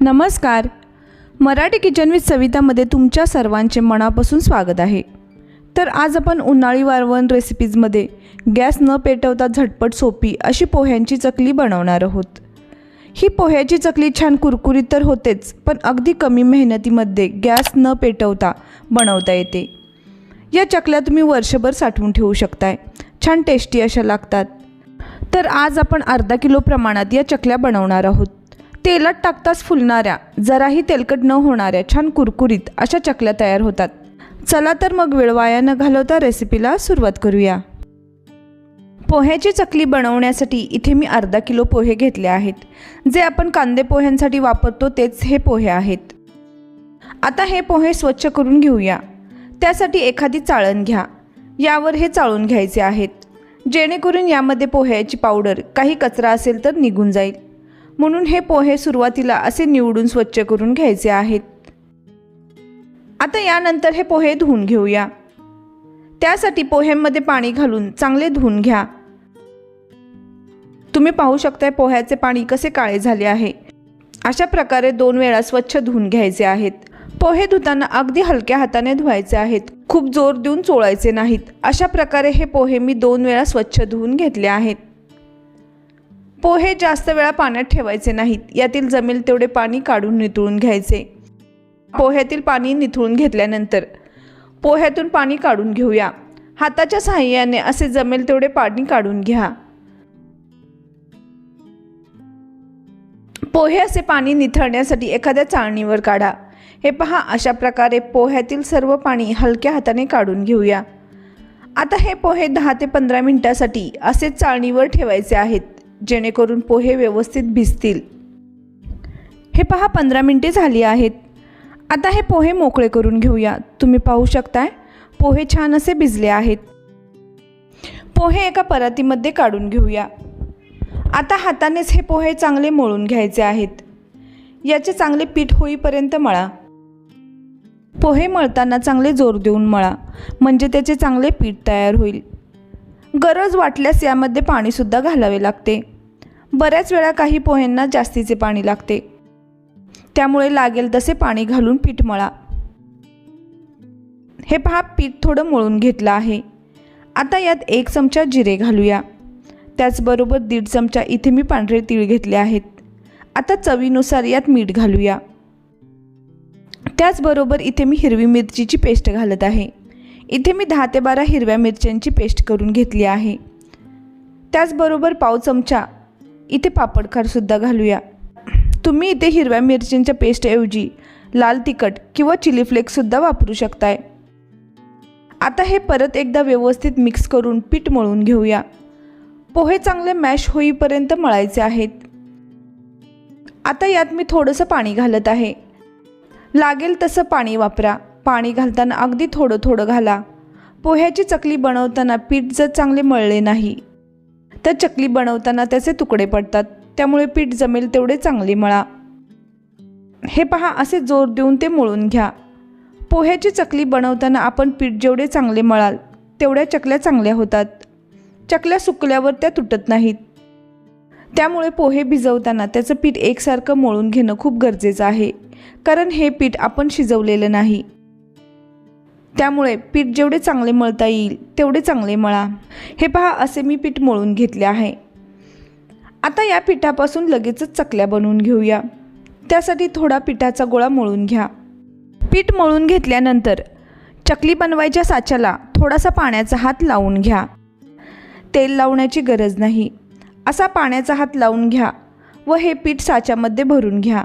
नमस्कार. Marathi kitchen with सवितामध्ये तुमच्या सर्वांचे मनापासून स्वागत आहे. तर आज आपण उन्हाळी वारवण रेसिपीजमध्ये गॅस न पेटवता झटपट सोपी अशी पोह्यांची चकली बनवणार आहोत. ही पोह्याची चकली छान कुरकुरीत तर होतेच पण अगदी कमी मेहनतीमध्ये गॅस न पेटवता बनवता येते. या चकल्या तुम्ही वर्षभर साठवून ठेवू शकताय. छान टेस्टी अशा लागतात. तर आज आपण अर्धा किलो प्रमाणात या चकल्या बनवणार आहोत. तेलात टाकताच फुलणाऱ्या जराही तेलकट न होणाऱ्या छान कुरकुरीत अशा चकल्या तयार होतात. चला तर मग वेळ वाया न घालवता रेसिपीला सुरुवात करूया. पोह्याची चकली बनवण्यासाठी इथे मी अर्धा किलो पोहे घेतले आहेत. जे आपण कांदे पोह्यांसाठी वापरतो तेच हे पोहे आहेत. आता हे पोहे स्वच्छ करून घेऊया. त्यासाठी एखादी चाळण घ्या. यावर हे चाळून घ्यायचे आहेत. जेणेकरून यामध्ये पोह्याची पावडर काही कचरा असेल तर निघून जाईल. म्हणून हे पोहे सुरुवातीला असे निवडून स्वच्छ करून घ्यायचे आहेत. आता यानंतर हे पोहे धुवून घेऊया. त्यासाठी पोह्यांमध्ये पाणी घालून चांगले धुवून घ्या. तुम्ही पाहू शकताय पोह्याचे पाणी कसे काळे झाले आहे. अशा प्रकारे दोन वेळा स्वच्छ धुवून घ्यायचे आहेत. पोहे धुताना अगदी हलक्या हाताने धुवायचे आहेत. खूप जोर देऊन चोळायचे नाहीत. अशा प्रकारे हे पोहे मी दोन वेळा स्वच्छ धुवून घेतले आहेत. पोहे जास्त वेळा पाण्यात ठेवायचे नाहीत. यातील जमेल तेवढे पाणी काढून नितळून घ्यायचे. पोह्यातील पाणी निथळून घेतल्यानंतर पोह्यातून पाणी काढून घेऊया. हाताच्या सहाय्याने असे जमेल तेवढे पाणी काढून घ्या. पोहे असे पाणी निथळण्यासाठी एखाद्या चाळणीवर काढा. हे पहा अशा प्रकारे पोह्यातील सर्व पाणी हलक्या हाताने काढून घेऊया. आता हे पोहे दहा ते पंधरा मिनिटासाठी असेच चाळणीवर ठेवायचे आहेत. जेणेकरून पोहे व्यवस्थित भिजतील. हे पहा पंधरा मिनटे झाली आहेत. आता हे पोहे मोकळे करून घेऊया. तुम्ही पाहू शकताय पोहे छान असे भिजले आहेत. पोहे एका परातीमध्ये काढून घेऊया. आता हातानेच हे पोहे चांगले मळून घ्यायचे आहेत. याचे चांगले पीठ होईपर्यंत मळा. पोहे मळताना चांगले जोर देऊन मळा म्हणजे त्याचे चांगले पीठ तयार होईल. गरज वाटल्यास यामध्ये पाणीसुद्धा घालावे लागते. बऱ्याच वेळा काही पोह्यांना जास्तीचे पाणी लागते. त्यामुळे लागेल तसे पाणी घालून पीठ मळा. हे पहा पीठ थोडं मळून घेतलं आहे. आता यात एक चमचा जिरे घालूया. त्याचबरोबर दीड चमचा इथे मी पांढरे तीळ घेतले आहेत. आता चवीनुसार यात मीठ घालूया. त्याचबरोबर इथे मी हिरवी मिरचीची पेस्ट घालत आहे. इथे मी दहा ते बारा हिरव्या मिरच्यांची पेस्ट करून घेतली आहे. त्याचबरोबर पाव चमचा इथे पापडखारसुद्धा घालूया. तुम्ही इथे हिरव्या मिरच्यांच्या पेस्टऐवजी लाल तिखट किंवा चिली फ्लेक्ससुद्धा वापरू शकताय. आता हे परत एकदा व्यवस्थित मिक्स करून पीठ मळून घेऊया. पोहे चांगले मॅश होईपर्यंत मळायचे आहेत. आता यात मी थोडंसं पाणी घालत आहे. लागेल तसं पाणी वापरा. पाणी घालताना अगदी थोडं थोडं घाला. पोह्याची चकली बनवताना पीठ जर चांगले मळले नाही तर चकली बनवताना त्याचे तुकडे पडतात. त्यामुळे पीठ जमेल तेवढे चांगले मळा. हे पहा असे जोर देऊन ते मळून घ्या. पोह्याची चकली बनवताना आपण पीठ जेवढे चांगले मळाल तेवढ्या चकल्या चांगल्या होतात. चकल्या सुकल्यावर त्या तुटत नाहीत. त्यामुळे पोहे भिजवताना त्याचं पीठ एकसारखं मळून घेणं खूप गरजेचं आहे. कारण हे पीठ आपण शिजवलेलं नाही. त्यामुळे पीठ जेवढे चांगले मळता येईल तेवढे चांगले मळा. हे पहा असे मी पीठ मळून घेतले आहे. आता या पिठापासून लगेचच चकल्या बनवून घेऊया. त्यासाठी थोडा पिठाचा गोळा मळून घ्या. पीठ मळून घेतल्यानंतर चकली बनवायच्या साच्याला थोडासा पाण्याचा हात लावून घ्या. तेल लावण्याची गरज नाही. असा पाण्याचा हात लावून घ्या व हे पीठ साच्यामध्ये भरून घ्या.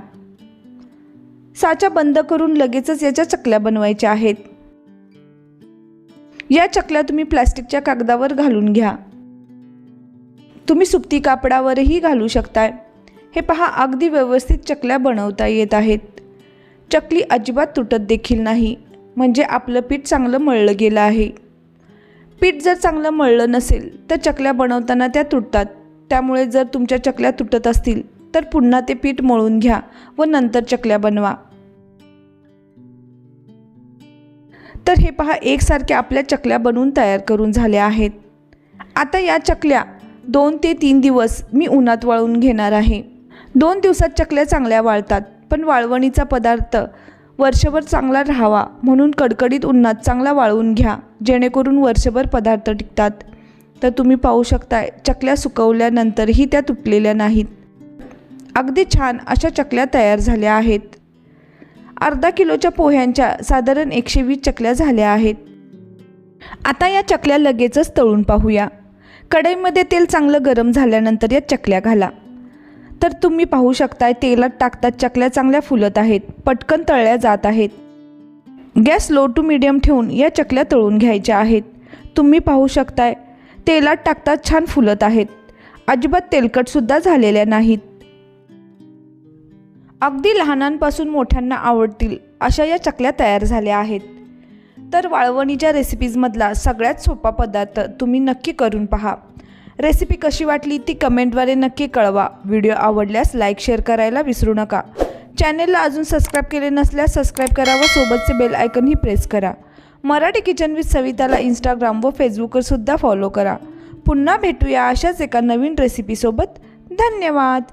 साचा बंद करून लगेचच याच्या चकल्या बनवायच्या आहेत. या चकल्या तुम्ही प्लॅस्टिकच्या कागदावर घालून घ्या. तुम्ही सुप्ती कापडावरही घालू शकताय. हे पहा अगदी व्यवस्थित चकल्या बनवता येत आहेत. चकली अजिबात तुटत देखील नाही. म्हणजे आपलं पीठ चांगलं मळलं गेलं आहे. पीठ जर चांगलं मळलं नसेल तर चकल्या बनवताना त्या तुटतात. त्यामुळे जर तुमच्या चकल्या तुटत असतील तर पुन्हा ते पीठ मळून घ्या व नंतर चकल्या बनवा. तर हे पहा एकसारख्या आपल्या चकल्या बनवून तयार करून झाल्या आहेत. आता या चकल्या दोन ते तीन दिवस मी उन्हात वाळून घेणार आहे. दोन दिवसात चकल्या चांगल्या वाळतात पण वाळवणीचा पदार्थ वर्षभर चांगला राहावा म्हणून कडकडीत उन्हात चांगला वाळवून घ्या जेणेकरून वर्षभर पदार्थ टिकतात. तर तुम्ही पाहू शकताय चकल्या सुकवल्यानंतरही त्या तुटलेल्या नाहीत. अगदी छान अशा चकल्या तयार झाल्या आहेत. अर्धा किलोच्या पोह्यांच्या साधारण एकशे वीस चकल्या झाल्या आहेत. आता या चकल्या लगेचच तळून पाहूया. कढईमध्ये तेल चांगलं गरम झाल्यानंतर या चकल्या घाला. तर तुम्ही पाहू शकताय तेलात टाकतात चकल्या चांगल्या फुलत आहेत पटकन तळल्या जात आहेत. गॅस लो टू मिडियम ठेवून या चकल्या तळून घ्यायच्या आहेत. तुम्ही पाहू शकताय तेलात टाकतात छान फुलत आहेत. अजिबात तेलकटसुद्धा झालेल्या नाहीत. अगदी लहानांपासून मोठ्यांना आवडतील अशा या चकल्या तयार झाल्या आहेत. तर वाळवणीच्या रेसिपीजमधला सगळ्यात सोपा पदार्थ तुम्ही नक्की करून पहा. रेसिपी कशी वाटली ती कमेंटद्वारे नक्की कळवा. व्हिडिओ आवडल्यास लाईक शेअर करायला विसरू नका. चॅनेलला अजून सबस्क्राईब केले नसल्यास सबस्क्राईब करा व सोबतचे बेल आयकनही प्रेस करा. मराठी किचन विथ सविताला इंस्टाग्राम व फेसबुकवर सुद्धा फॉलो करा. पुन्हा भेटूया अशाच एका नवीन रेसिपीसोबत धन्यवाद!